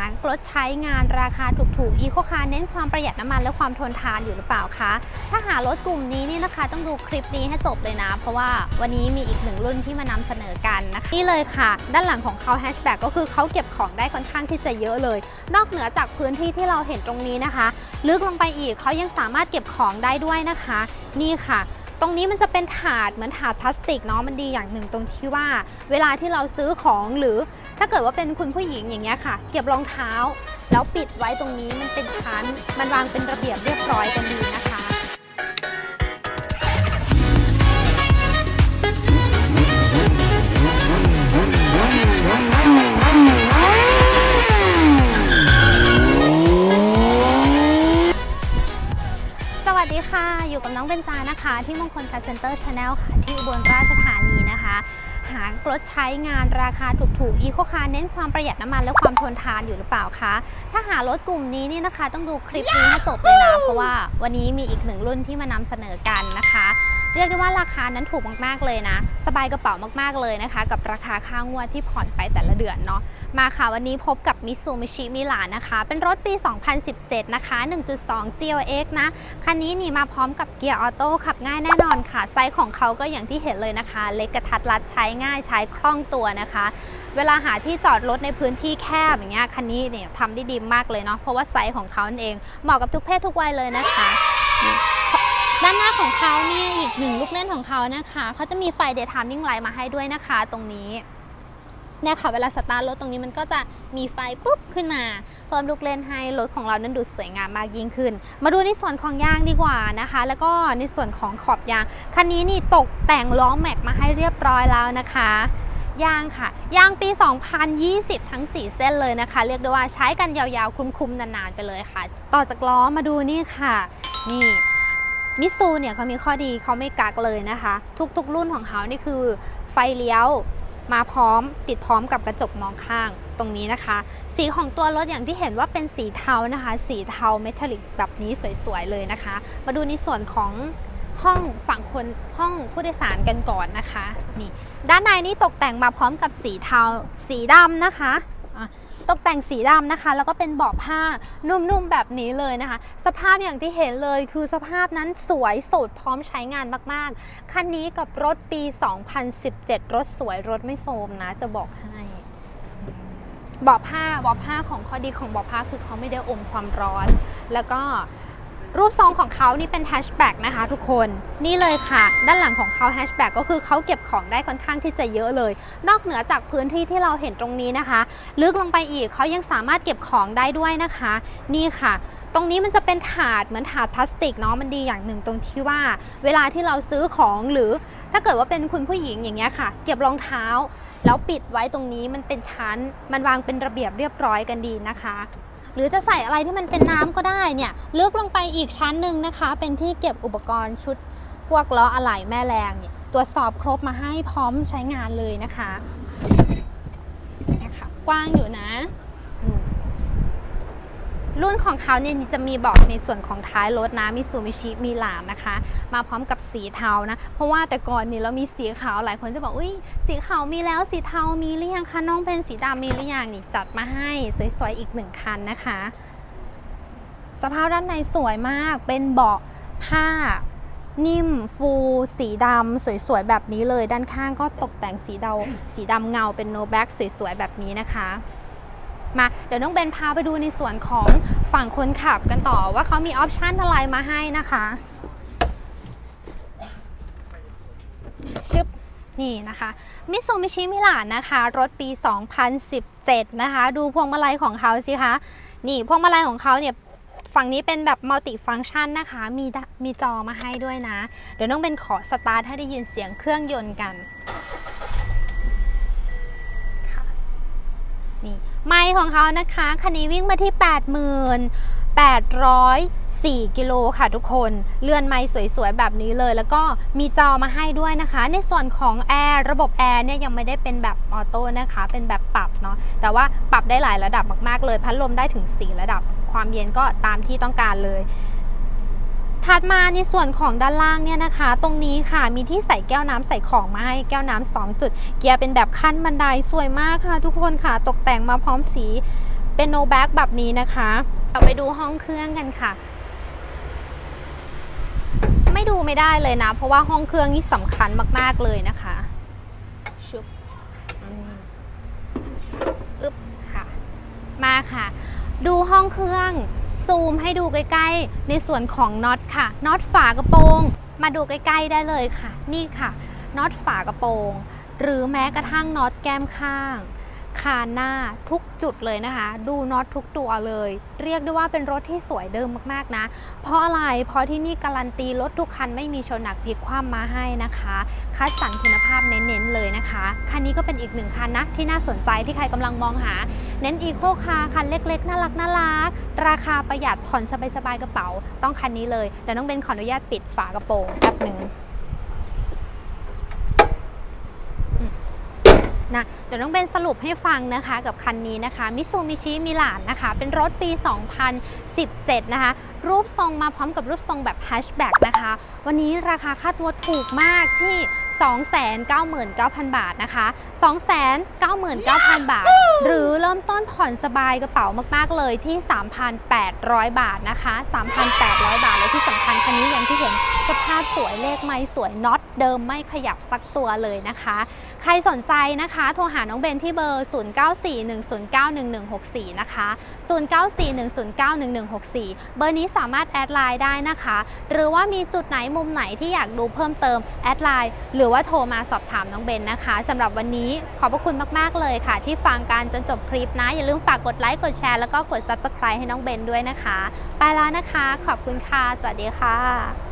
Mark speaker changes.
Speaker 1: ารถใช้งานราคาถูกๆอีโคคาร์เน้นความประหยัดน้ำมันและความทนทานอยู่หรือเปล่าคะ ถ้าหารถกลุ่มนี้นี่นะคะ ต้องดูคลิปนี้ให้จบเลยนะ เพราะว่าวันนี้มีอีกหนึ่งรุ่นที่มานำเสนอกันนะคะนี่เลยค่ะ ด้านหลังของเขาแฮชแบ็กก็คือเขาเก็บของได้ค่อนข้างที่จะเยอะเลย นอกเหนือจากพื้นที่ที่เราเห็นตรงนี้นะคะ ลึกลงไปอีกเขายังสามารถเก็บของได้ด้วยนะคะ นี่ค่ะตรงนี้มันจะเป็นถาดเหมือนถาดพลาสติกเนาะมันดีอย่างหนึ่งตรงที่ว่า เวลาที่เราซื้อของหรือ ถ้าเกิดว่าเป็นคุณผู้หญิงอย่างเงี้ยค่ะ เก็บรองเท้า แล้วปิดไว้ตรงนี้มันเป็นชั้น มันวางเป็นระเบียบเรียบร้อยกันดีนะคะสวัสดีค่ะ อยู่กับน้องเบนจานะคะ ที่มงคลคาเซ็นเตอร์ชาแนลค่ะ ที่อุบลราชธานี หารถใช้งานราคาถูกๆอีโคคาร์เน้นความประหยัดน้ำมันและความทนทานอยู่หรือเปล่าคะ ถ้าหารถกลุ่มนี้นี่นะคะ ต้องดูคลิปนี้ให้จบเลยนะ เพราะว่าวันนี้มีอีกหนึ่งรุ่นที่มานำเสนอกันนะคะ เรียกได้ว่าราคานั้นถูกมากๆเลยนะ สบายกระเป๋ามากๆเลยนะคะ กับราคาค่างวดที่ผ่อนไปแต่ละเดือนเนาะ มาค่ะวันนี้พบกับ Mitsubishi Milan นะคะ เป็นรถปี 2017 นะคะ 1.2 GLX นะ คันนี้นี่มาพร้อมกับเกียร์ออโต้ขับง่ายแน่นอนค่ะ ไซส์ของเขาก็อย่างที่เห็นเลยนะคะ เล็กกระทัดรัดใช้ง่ายใช้คล่องตัวนะคะ เวลาหาที่จอดรถในพื้นที่แคบอย่างเงี้ยคันนี้เนี่ยทำได้ดีมากเลยเนาะเพราะว่าไซส์ของเขานั่นเองเหมาะกับทุกเพศทุกวัยเลยนะคะด้านหน้าของเขาเนี่ยอีกหนึ่งลูกเล่นของเขานะคะเขาจะมีไฟ daytime running light มาให้ด้วยนะคะ ตรงนี้ เนี่ยค่ะเวลาสตาร์ทรถตรงนี้มันก็จะมีไฟปุ๊บขึ้นมา เพิ่มลูกเล่นให้รถของเรานั้นดูสวยงามมากยิ่งขึ้น มาดูในส่วนของยางดีกว่านะคะ แล้วก็ในส่วนของขอบยางคันนี้นี่ตกแต่งล้อแม็กมาให้เรียบร้อยแล้วนะคะยางค่ะยางปี 2020 ทั้ง 4 เส้นเลยนะคะ เรียกได้ว่าใช้กันยาวๆ คุ้มๆ นานๆ ไปเลยค่ะ ต่อจากล้อมาดูนี่ค่ะ นี่มิซูเนี่ยเขามีข้อดีเขาไม่กักเลยนะคะ ทุกๆ รุ่นของเขานี่คือไฟเลี้ยว มาพร้อมติดพร้อมกับกระจกมองข้างตรงนี้นะคะ สีของตัวรถอย่างที่เห็นว่าเป็นสีเทานะคะ สีเทาเมทัลลิกแบบนี้สวยๆเลยนะคะ มาดูในส่วนของห้องฝั่งคนห้องผู้โดยสารกันก่อนนะคะนี่ด้านในนี่ตกแต่งมาพร้อมกับสีเทาสีดำนะคะอะ ตกแต่งสีดำนะคะ แล้วก็เป็นเบาะผ้านุ่มๆแบบนี้เลยนะคะ สภาพอย่างที่เห็นเลยคือสภาพนั้นสวยสดพร้อมใช้งานมากๆ คันนี้กับรถปี 2017 รถสวยรถไม่โทรมนะ จะบอกให้เบาะผ้าเบาะผ้าของข้อดีของเบาะผ้าคือเขาไม่ได้อมความร้อน แล้วก็ รูปทรงของเขานี่เป็นแฮชแบ็กนะคะทุกคนนี่เลยค่ะ ด้านหลังของเขาแฮชแบ็กก็คือเขาเก็บของได้ค่อนข้างที่จะเยอะเลย นอกเหนือจากพื้นที่ที่เราเห็นตรงนี้นะคะ ลึกลงไปอีกเขายังสามารถเก็บของได้ด้วยนะคะ นี่ค่ะตรงนี้มันจะเป็นถาดเหมือนถาดพลาสติกเนาะมันดีอย่างหนึ่งตรงที่ว่า เวลาที่เราซื้อของหรือถ้าเกิดว่าเป็นคุณผู้หญิงอย่างเงี้ยค่ะ เก็บรองเท้า แล้วปิดไว้ตรงนี้มันเป็นชั้น มันวางเป็นระเบียบเรียบร้อยกันดีนะคะ หรือจะใส่อะไรที่มันเป็นน้ำก็ได้เนี่ยลึกลงไปอีกชั้นหนึ่งนะคะ เป็นที่เก็บอุปกรณ์ชุดพวกล้ออะไหล่แม่แรงเนี่ยตรวจสอบครบมาให้พร้อมใช้งานเลยนะคะเนี่ยค่ะกว้างอยู่นะ รุ่นของเขาเนี่ยจะมีบอกในส่วนของท้ายรถนะมิซูมิชิมีหลานนะคะ มาพร้อมกับสีเทานะ เพราะว่าแต่ก่อนนี่เรามีสีขาวหลายคนจะบอกอุ้ยสีขาวมีแล้วสีเทามีหรือยังคะน้องเป็นสีดำมีหรือยังนี่จัดมาให้สวยๆอีกหนึ่งคันนะคะ สภาพด้านในสวยมากเป็นเบาะผ้านิ่มฟูสีดำสวยๆแบบนี้เลย ด้านข้างก็ตกแต่งสีดำสีดำเงาเป็นโนแบ็กสวยๆแบบนี้นะคะ มาเดี๋ยวน้องเบนพาไปดูในส่วนของฝั่งคนขับกันต่อว่าเขามีออปชันอะไรมาให้นะคะชึบนี่นะคะมิซูมิชิมิลานนะคะ รถปี 2017 นะคะ ดูพวงมาลัยของเขาสิคะ นี่พวงมาลัยของเขาเนี่ยฝั่งนี้เป็นแบบมัลติฟัง c t ชันนะคะ มีมีจอมาให้ด้วยนะ เดี๋ยวน้องเป็นขอสตาร์ทให้ได้ยินเสียงเครื่องยนต์กันค่ะนี่ ไมค์ของเขานะคะคันนี้วิ่งมาที่ 8804 กิโลค่ะทุกคน เลื่อนไม้สวยๆ แบบนี้เลย แล้วก็มีจอมาให้ด้วยนะคะ ในส่วนของแอร์ระบบแอร์เนี่ยยังไม่ได้เป็นแบบออโต้นะคะ เป็นแบบปรับเนาะแต่ว่าปรับได้หลายระดับมากๆเลย พัดลมได้ถึง 4 ระดับความเย็นก็ตามที่ต้องการเลย ถัดมาในส่วนของด้านล่างเนี่ยนะคะ ตรงนี้ค่ะมีที่ใส่แก้วน้ำใส่ของมาให้แก้วน้ำสองจุด เกียร์เป็นแบบขั้นบันไดสวยมากค่ะ ทุกคนค่ะตกแต่งมาพร้อมสีเป็นโนแบ็กแบบนี้นะคะเราไปดูห้องเครื่องกันค่ะไม่ดูไม่ได้เลยนะ เพราะว่าห้องเครื่องนี่สำคัญมาก ๆ เลยนะคะชุบอึ๊บค่ะ มาค่ะ ดูห้องเครื่อง ซูมให้ดูใกล้ๆ ในส่วนของน็อตค่ะ น็อตฝากระโปรง มาดูใกล้ ๆ ได้เลยค่ะ นี่ค่ะ น็อตฝากระโปรง หรือแม้กระทั่งน็อตแก้มข้าง คานหน้าทุกจุดเลยนะคะ ดูน็อตทุกตัวเลย เรียกได้ว่าเป็นรถที่สวยเดิมมากๆนะ เพราะอะไร เพราะที่นี่การันตีรถทุกคันไม่มีชนหนักพลิกคว่ำมาให้นะคะ คัดสรรคุณภาพเน้นๆเลยนะคะ คันนี้ก็เป็นอีกหนึ่งคันนะที่น่าสนใจที่ใครกำลังมองหา เน้นอีโคคาร์คันเล็กๆ น่ารักน่ารัก ราคาประหยัดผ่อนสบายๆกระเป๋า ต้องคันนี้เลยเดี๋ยวน้องเบนขออนุญาตปิดฝากระโปรงแป๊บหนึ่งอืม นะเดี๋ยวต้องเป็นสรุปให้ฟังนะคะกับคันนี้นะคะมิซูมิชิมิลานนะคะ เป็นรถปี 2017 นะคะ รูปทรงมาพร้อมกับรูปทรงแบบแฮชแบ็กนะคะ วันนี้ราคาค่าตัวถูกมากที่ 299,000 บาทนะคะ 299,000 บาท หรือเริ่มต้นผ่อนสบายกระเป๋ามาก ๆ เลยที่ 3,800 บาทนะคะ 3,800 บาท และที่สำคัญคันนี้อย่างที่เห็นสภาพสวยเลขไม่สวยน็อตเดิมไม่ขยับสักตัวเลยนะคะ ใครสนใจนะคะ โทรหาน้องเบนที่เบอร์ 0941091164 นะคะ 0941091164 เบอร์นี้สามารถแอดไลน์ได้นะคะ หรือว่ามีจุดไหนมุมไหนที่อยากดูเพิ่มเติมแอดไลน์หรือว่าโทรมาสอบถามน้องเบนนะคะสำหรับวันนี้ขอบพระคุณมาก ๆ เลยค่ะ ที่ฟังการจนจบคลิปนะ อย่าลืมฝากกดไลค์กดแชร์แล้วก็กด Subscribe ให้น้องเบนด้วยนะคะ ไปแล้วนะคะ ขอบคุณค่ะ สวัสดีค่ะ